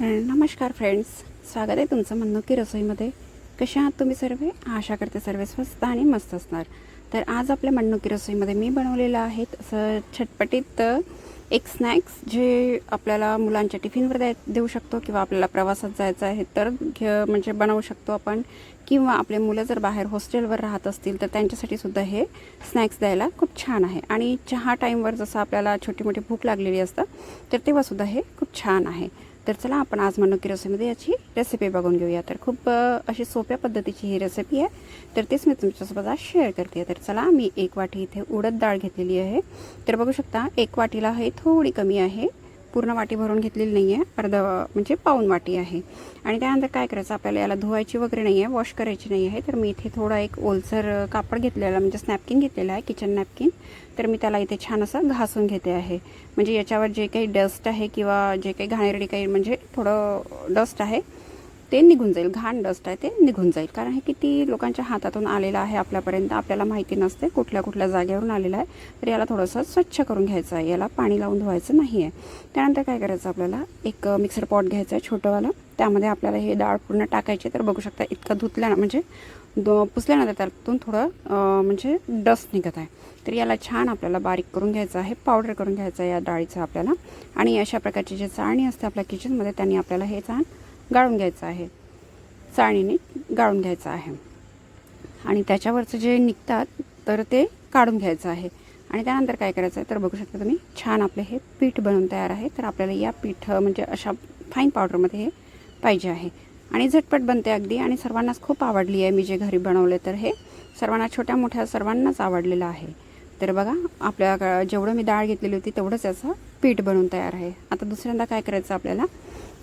नमस्कार फ्रेंड्स स्वागत आहे तुमचं म्हणणं रसोईमध्ये. कशा आहात तुम्ही सर्व? आशा करते सर्व स्वस्त आणि मस्त असणार. तर आज आपल्या म्हणणुकी रसोईमध्ये मी बनवलेलं आहेत असं छटपटीत एक स्नॅक्स जे आपल्याला मुलांच्या टिफिनवर द्याय देऊ शकतो किंवा आपल्याला प्रवासात जायचं आहे तर घे म्हणजे बनवू शकतो आपण. किंवा आपले मुलं जर बाहेर हॉस्टेलवर राहत असतील तर त्यांच्यासाठी सुद्धा हे स्नॅक्स द्यायला खूप छान आहे. आणि चहा टाईमवर जसं आपल्याला छोटी मोठी भूक लागलेली असतं तर तेव्हासुद्धा हे खूप छान आहे. तर चला आपण आज मनोकी रसोईमध्ये याची रेसिपी बघून घेऊया. तर खूप अशी सोप्या पद्धतीची ही रेसिपी आहे. तर तेच मी तुमच्यासोबत आज शेअर करते. तर चला मी एक वाटी इथे उडद डाळ घेतलेली आहे. तर बघू शकता एक वाटीला हे थोडी कमी आहे. पूर्ण वाटी भरून घेतलेली नाही आहे अर्ध म्हणजे पाऊन वाटी आहे. आणि त्यानंतर काय करायचं? आपल्याला याला धुवायची वगैरे नाही आहे वॉश करायची नाही आहे तर मी इथे थोडा एक ओलसर कापड घेतलेला म्हणजे स्नॅपकिन घेतलेला आहे किचन नॅपकिन तर मी त्याला इथे छान असं घासून घेते आहे. म्हणजे याच्यावर जे काही डस्ट आहे किंवा जे काही घाणेरडी काही म्हणजे थोडं डस्ट आहे ते निघून जाईल. घाण डस्ट आहे ते निघून जाईल. कारण हे किती लोकांच्या हातातून आलेलं आहे आपल्यापर्यंत. आपल्याला माहिती नसते कुठल्या कुठल्या जागेवरून आलेलं आहे. तर याला थोडंसं स्वच्छ करून घ्यायचं आहे. याला पाणी लावून धुवायचं नाही आहे त्यानंतर काय करायचं आपल्याला? एक मिक्सर पॉट घ्यायचं आहे छोटंवालं. त्यामध्ये आपल्याला हे डाळ पूर्ण टाकायची तर बघू शकता इतकं धुतल्या म्हणजे दो पुसल्यानंतर त्यातून थोडं म्हणजे डस्ट निघत आहे. तर याला छान आपल्याला बारीक करून घ्यायचं आहे. पावडर करून घ्यायचं आहे या डाळीचं आपल्याला. आणि अशा प्रकारची जी चाळणी असते आपल्या किचनमध्ये त्यांनी आपल्याला हे छान गाळून घ्यायचं आहे. चाळणीने गाळून घ्यायचं आहे. आणि त्याच्यावरचं जे निघतात तर ते काढून घ्यायचं आहे. आणि त्यानंतर काय करायचं आहे? तर बघू शकता तुम्ही छान आपले हे पीठ बनवून तयार आहे. तर आपल्याला या पीठ म्हणजे अशा फाईन पावडरमध्ये हे पाहिजे आहे. आणि झटपट बनते अगदी आणि सर्वांनाच खूप आवडली आहे मी जे घरी बनवले तर हे सर्वांना छोट्या मोठ्या सर्वांनाच आवडलेलं आहे. तर बघा आपल्या जेवढं मी डाळ घेतलेली होती तेवढंच याचं पीठ बनवून तयार आहे. आता दुसऱ्यांदा काय करायचं आपल्याला?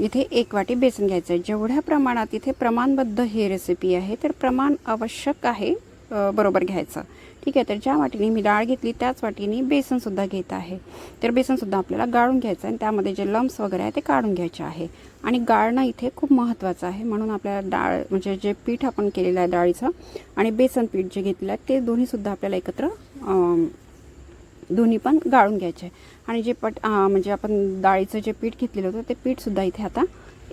इथे एक वाटी बेसन घ्यायचं आहे जेवढ्या प्रमाणात इथे प्रमाणबद्ध ही रेसिपी आहे तर प्रमाण आवश्यक आहे बरोबर घ्यायचं. ठीक आहे तर ज्या वाटीने मी डाळ घेतली त्याच वाटीने बेसनसुद्धा घेत आहे. तर बेसनसुद्धा आपल्याला गाळून घ्यायचं आणि त्यामध्ये जे लम्स वगैरे आहे ते काढून घ्यायचे आहे. आणि गाळणं इथे खूप महत्त्वाचं आहे. म्हणून आपल्याला डाळ म्हणजे जे पीठ आपण केलेलं आहे डाळीचं आणि बेसन पीठ जे घेतलं आहे ते दोन्हीसुद्धा आपल्याला एकत्र दोन्ही पण गाळून घ्यायचे. आणि जे पट म्हणजे आपण डाळीचं जे पीठ घेतलेलं होतं ते पीठसुद्धा इथे आता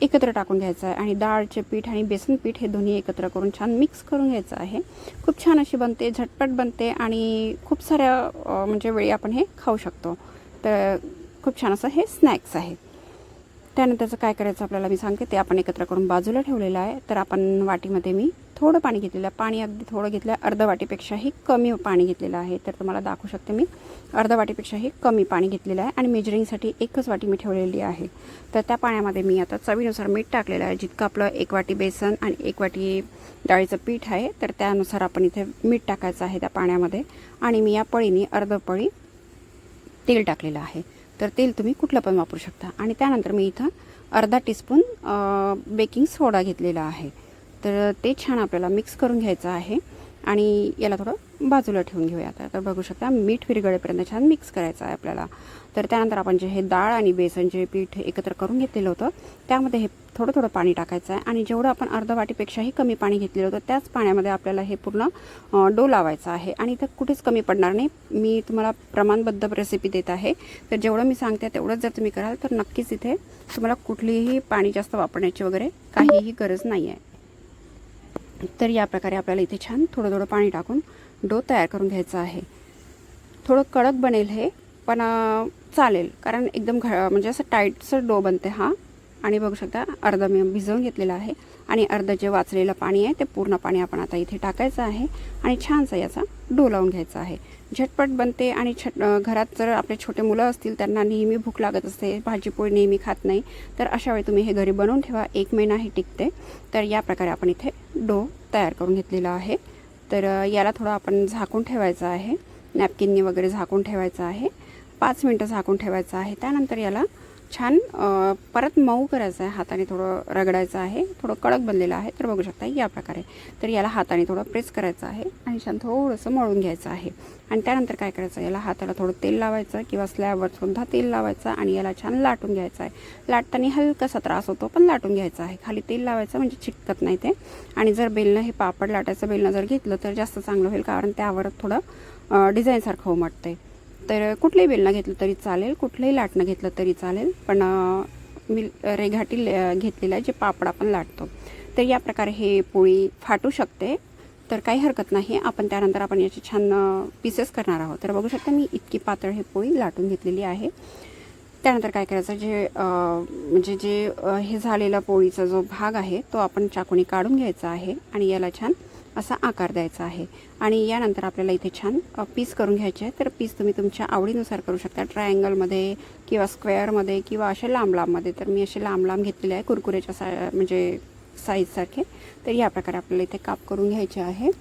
एकत्र टाकून घ्यायचं आहे. आणि डाळचे पीठ आणि बेसन पीठ हे दोन्ही एकत्र करून छान मिक्स करून घ्यायचं आहे. खूप छान अशी बनते झटपट बनते आणि खूप साऱ्या म्हणजे वेळी आपण हे खाऊ शकतो. तर खूप छान असं हे स्नॅक्स आहे त्यानंतरचं काय करायचं आपल्याला मी सांगते ते आपण एकत्र करून बाजूला ठेवलेलं आहे. तर आपण वाटीमध्ये मी थोडं पाणी घेतलेलं आहे. पाणी अगदी थोडं घेतलं आहे. अर्ध वाटीपेक्षाही कमी पाणी घेतलेलं आहे. तर तुम्हाला दाखवू शकते मी. अर्ध वाटीपेक्षाही कमी पाणी घेतलेलं आहे आणि मेजरिंगसाठी एकच वाटी मी ठेवलेली आहे. तर त्या पाण्यामध्ये मी आता चवीनुसार मीठ टाकलेलं आहे. जितकं आपलं एक वाटी बेसन आणि एक वाटी डाळीचं पीठ आहे तर त्यानुसार आपण इथे मीठ टाकायचं आहे त्या पाण्यामध्ये. आणि मी या पळीने अर्ध पळी तेल टाकलेलं आहे. तर तेल तुम्ही कुठलं पण वापरू शकता. आणि त्यानंतर मी इथं अर्धा टीस्पून बेकिंग सोडा घेतलेला आहे. तर ते छान आपल्याला मिक्स करून घ्यायचं आहे. आणि याला थोडं बाजूला ठेवून घेऊया आता. तर बघू शकता मीठ विरगळेपर्यंत छान मिक्स करायचं आहे आपल्याला. तर त्यानंतर आपण जे हे डाळ आणि बेसन जे पीठ एकत्र करून घेतलेलं होतं त्यामध्ये हे थोडं थोडं पाणी टाकायचं आहे. आणि जेवढं आपण अर्ध वाटीपेक्षाही कमी पाणी घेतलेलं होतं त्याच पाण्यामध्ये आपल्याला हे पूर्ण डो लावायचं आहे. आणि इथं कुठेच कमी पडणार नाही. मी तुम्हाला प्रमाणबद्ध रेसिपी देत आहे. तर जेवढं मी सांगते तेवढंच जर तुम्ही कराल तर नक्कीच इथे तुम्हाला कुठलीही पाणी जास्त वापरण्याची वगैरे काहीही गरज नाही आहे तर या प्रकारे आपल्याला इथे छान थोडं थोडं पाणी टाकून डो तयार करून घ्यायचा आहे. थोडं कडक बनेल हे पण चालेल. कारण एकदम घ म्हणजे असं टाईटसर डो बनते हा. आणि बघू शकता अर्धा मी भिजवून घेतलेलं आहे आणि अर्धं जे वाचलेलं पाणी आहे ते पूर्ण पाणी आपण आता इथे टाकायचं आहे आणि छानसा याचा डो लावून घ्यायचा आहे. झटपट बनते आणि छट घरात जर आपले छोटे मुलं असतील त्यांना नेहमी भूक लागत असते भाजीपोळी नेहमी खात नाही तर अशा वेळी तुम्ही हे घरी बनवून ठेवा एक महिना हे टिकते. तर या प्रकारे आपण इथे डो तयार करून घेतलेला आहे. तर याला थोडं आपण झाकून ठेवायचं आहे. नॅपकिननी वगैरे झाकून ठेवायचं आहे. पाच मिनटं झाकून ठेवायचं आहे. त्यानंतर याला छान परत मऊ करायचं आहे हाताने थोडं रगडायचं आहे थोडं कडक बनलेलं आहे तर बघू शकता या प्रकारे. तर याला हाताने थोडं प्रेस करायचं आहे आणि छान थोडंसं मळून घ्यायचं आहे. आणि त्यानंतर काय करायचं याला हाताला थोडं तेल लावायचं किंवा स्लॅबवर सुद्धा तेल लावायचं आणि याला छान लाटून घ्यायचं आहे. लाटताना हलकासा त्रास होतो पण लाटून घ्यायचा आहे. खाली तेल लावायचं म्हणजे चिकटत नाही ते. आणि जर बेलनं हे पापड लाटायचं बेलनं जर घेतलं तर जास्त चांगलं होईल कारण त्यावर थोडं डिझाईनसारखं उमटते तर कुठलंही बेलनं घेतलं तरी चालेल कुठलंही लाटणं घेतलं तरी चालेल पण मी रेघाटी ले- घेतलेलं आहे जे पापड आपण लाटतो. तर या प्रकारे हे पोळी फाटू शकते. तर काही हरकत नाही आपण त्यानंतर आपण याचे छान पीसेस करणार आहोत. तर बघू शकता मी इतकी पातळ हे पोळी लाटून घेतलेली आहे. त्यानंतर काय करायचं जे म्हणजे जे हे झालेला पोळीचा जो भाग आहे तो आपण चाकूने काढून घ्यायचा आहे आणि याला छान असा आकार द्यायचा आहे. आणि यानंतर आपल्याला इथे छान पीस करून घ्यायचे आहे तर पीस तुम्ही तुमच्या आवडीनुसार करू शकता. ट्रायंगलमध्ये किंवा स्क्वेअरमध्ये किंवा असे लांब लांबमध्ये तर मी असे लांब लांब घेतलेले आहे कुरकुरेच्या सा म्हणजे साईजसारखे तर या प्रकारे आपल्याला इथे काप करून घ्यायचे आहे.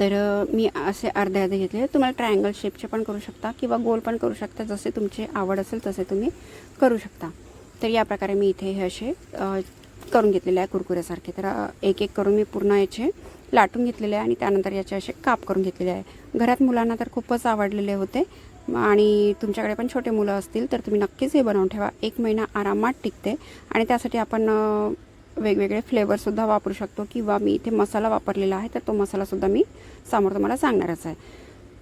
तर मी असे अर्धे अर्धे घेतले तुम्हाला ट्रायंगल शेपचे पण करू शकता किंवा गोल पण करू शकता. जसे तुमची आवड असेल तसे तुम्ही करू शकता. तर या प्रकारे मी इथे हे असे करून घेतलेले आहे कुरकुऱ्यासारखे. तर एक एक करून मी पूर्ण याचे लाटून घेतलेले आहे आणि त्यानंतर याचे असे काप करून घेतलेले आहे. घरात मुलांना तर खूपच आवडलेले होते आणि तुमच्याकडे पण छोटे मुलं असतील तर तुम्ही नक्कीच हे बनवून ठेवा. एक महिना आरामात टिकते आणि त्यासाठी आपण वेगवेगळे फ्लेवरसुद्धा वापरू शकतो किंवा मी इथे मसाला वापरलेला आहे तर तो मसालासुद्धा मी समोर तुम्हाला सांगणारच आहे.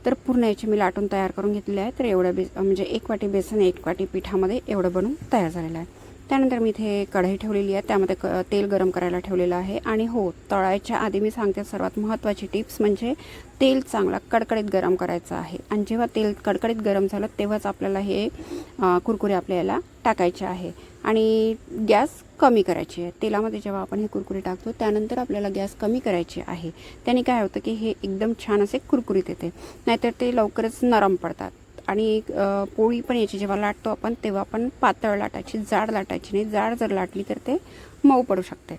तर पूर्ण याचे मी लाटून तयार करून घेतलेले आहे. तर एवढं बेस म्हणजे एक वाटी बेसन एक वाटी पिठामध्ये एवढं बनवून तयार झालेलं आहे. त्यानंतर मी इथे कढई ठेवलेली आहे. त्यामध्ये क तेल गरम करायला ठेवलेलं आहे. आणि हो तळायच्या आधी मी सांगते सर्वात महत्त्वाची टिप्स म्हणजे तेल चांगला कडकडीत गरम करायचं आहे. आणि जेव्हा तेल कडकडीत गरम झालं तेव्हाच आपल्याला हे कुरकुरे आपल्याला टाकायचे आहे. आणि गॅस कमी करायची आहे. तेलामध्ये जेव्हा आपण हे कुरकुरे टाकतो त्यानंतर आपल्याला गॅस कमी करायची आहे. त्याने काय होतं की हे एकदम छान असे कुरकुरीत येते. नाहीतर ते लवकरच नरम पडतात. आणि पोळी पण याची जेव्हा लाटतो आपण तेव्हा पण पातळ लाटायची जाड लाटायची नाही. जाड जर लाटली तर ते मऊ पडू शकते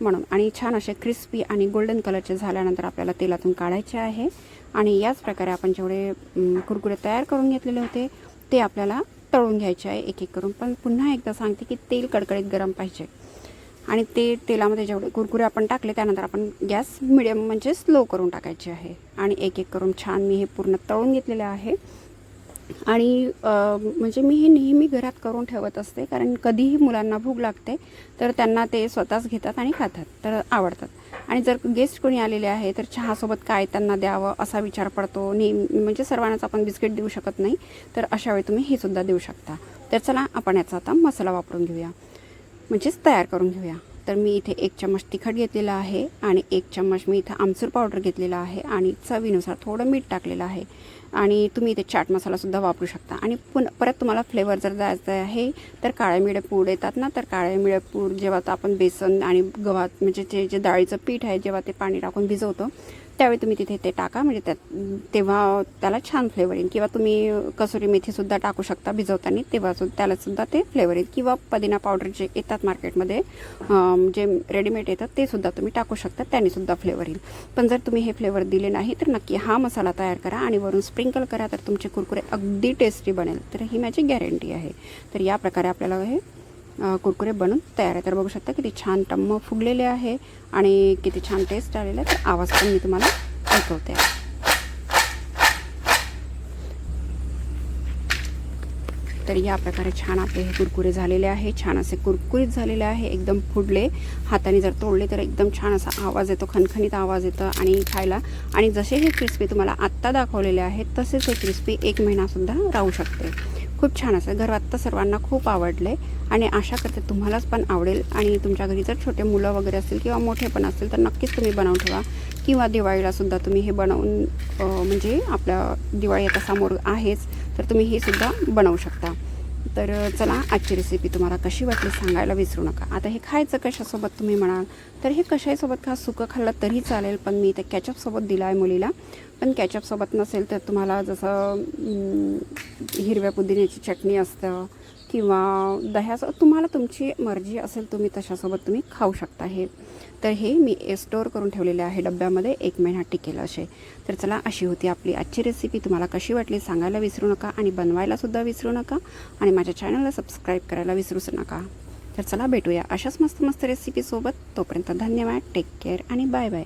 म्हणून. आणि छान असे क्रिस्पी आणि गोल्डन कलरचे झाल्यानंतर आपल्याला तेलातून काढायचे आहे. आणि याच प्रकारे आपण जेवढे कुरकुरे तयार करून घेतलेले होते ते आपल्याला तळून घ्यायचे आहे एक एक करून. पण पुन्हा एकदा सांगते की तेल कडकडीत गरम पाहिजे. आणि ते तेलामध्ये जेवढे कुरकुरे आपण टाकले त्यानंतर आपण गॅस मिडियम म्हणजे स्लो करून टाकायचे आहे. आणि एक एक करून छान मी हे पूर्ण तळून घेतलेले आहे. आणि म्हणजे मी हे नेहमी घरात करून ठेवत असते कारण कधीही मुलांना भूक लागते तर त्यांना ते स्वतःच घेतात आणि खातात तर आवडतात. आणि जर गेस्ट कोणी आलेले आहे तर चहासोबत काय त्यांना द्यावं असा विचार पडतो नेहमी म्हणजे सर्वांनाच आपण बिस्किट देऊ शकत नाही तर अशा वेळी तुम्ही हे सुद्धा देऊ शकता. तर चला आपण याचा आता मसाला वापरून घेऊया. म्हणजेच तयार करून घेऊया. तर मी इथे एक चम्मच तिखट घेतलेला आहे आणि एक चम्मच मी इथं आमचूर पावडर घेतलेला आहे आणि चवीनुसार थोडं मीठ टाकलेलं आहे. आणि तुम्ही इथे चाट मसालासुद्धा वापरू शकता. आणि पुन परत तुम्हाला फ्लेवर जर द्यायचं आहे तर काळ्या मिळे पूड येतात ना तर काळे मिळे पूड जेव्हा आपण बेसन आणि गव्हात म्हणजे जे जे डाळीचं पीठ आहे जेव्हा ते पाणी टाकून भिजवतो त्यावेळी तुम्ही तिथे ते टाका. म्हणजे त्यात तेव्हा त्याला छान फ्लेवर येईल. किंवा तुम्ही कसुरी मेथीसुद्धा टाकू शकता भिजवताना तेव्हा सु ते फ्लेवर येईल. किंवा पुदिना पावडर जे येतात मार्केटमध्ये जे रेडीमेड येतात ते सुद्धा तुम्ही टाकू शकता. त्यानेसुद्धा फ्लेवर येईल. पण जर तुम्ही हे फ्लेवर दिले नाही तर नक्की हा मसाला तयार करा आणि वरून स्प्रिंकल करा तर तुमचे कुरकुरे अगदी टेस्टी बनेल. तर ही माझी गॅरंटी आहे. तर या प्रकारे आपल्याला हे कुरकुरे बनून तयार आहे. तर बघू शकता किती छान टम्म फुगलेले आहे आणि किती छान टेस्ट आलेला आहे. तर आवाज पण मी तुम्हाला ऐकवते. तर या प्रकारे छान आपले हे कुरकुरे झालेले आहे. छान असे कुरकुरीत झालेले आहे. एकदम फुडले हाताने जर तोडले तर एकदम छान असा आवाज येतो खणखणीत आवाज येतो आणि खायला. आणि जसे हे क्रिस्पी तुम्हाला आत्ता दाखवलेले आहेत तसेच हे क्रिस्पी एक महिनासुद्धा राहू शकते. खूप छान. असं घरात तर सर्वांना खूप आवडलं आहे आणि आशा करते तुम्हालाच पण आवडेल. आणि तुमच्या घरी जर छोटे मुलं वगैरे असतील किंवा मोठे पण असतील तर नक्कीच तुम्ही बनवून ठेवा. किंवा दिवाळीलासुद्धा तुम्ही हे बनवून म्हणजे आपल्या दिवाळी आता समोर आहेच तर तुम्ही हे सुद्धा बनवू शकता. तर चला आजची रेसिपी तुम्हाला कशी वाटली सांगायला विसरू नका. आता हे खायचं कशासोबत तुम्ही म्हणाल? तर हे कशासोबत खा? सुकं खाल्लं तरी चालेल पण मी ते कॅचअपसोबत दिलं आहे मुलीला. पण कॅचअपसोबत नसेल तर तुम्हाला जसं हिरव्या पुदिन्याची चटणी असतं किंवा दह्याचं तुम्हाला तुमची मर्जी असेल तुम्ही तशासोबत तुम्ही खाऊ शकता हे. तर हे मी स्टोअर करून ठेवलेले आहे डब्यामध्ये एक महिना टिकेल असे. तर चला अशी होती आपली आजची रेसिपी तुम्हाला कशी वाटली सांगायला विसरू नका आणि बनवायलासुद्धा विसरू नका आणि माझ्या चॅनलला सबस्क्राईब करायला विसरूच नका. तर चला भेटूया अशाच मस्त मस्त रेसिपीसोबत तोपर्यंत धन्यवाद. टेक केअर आणि बाय बाय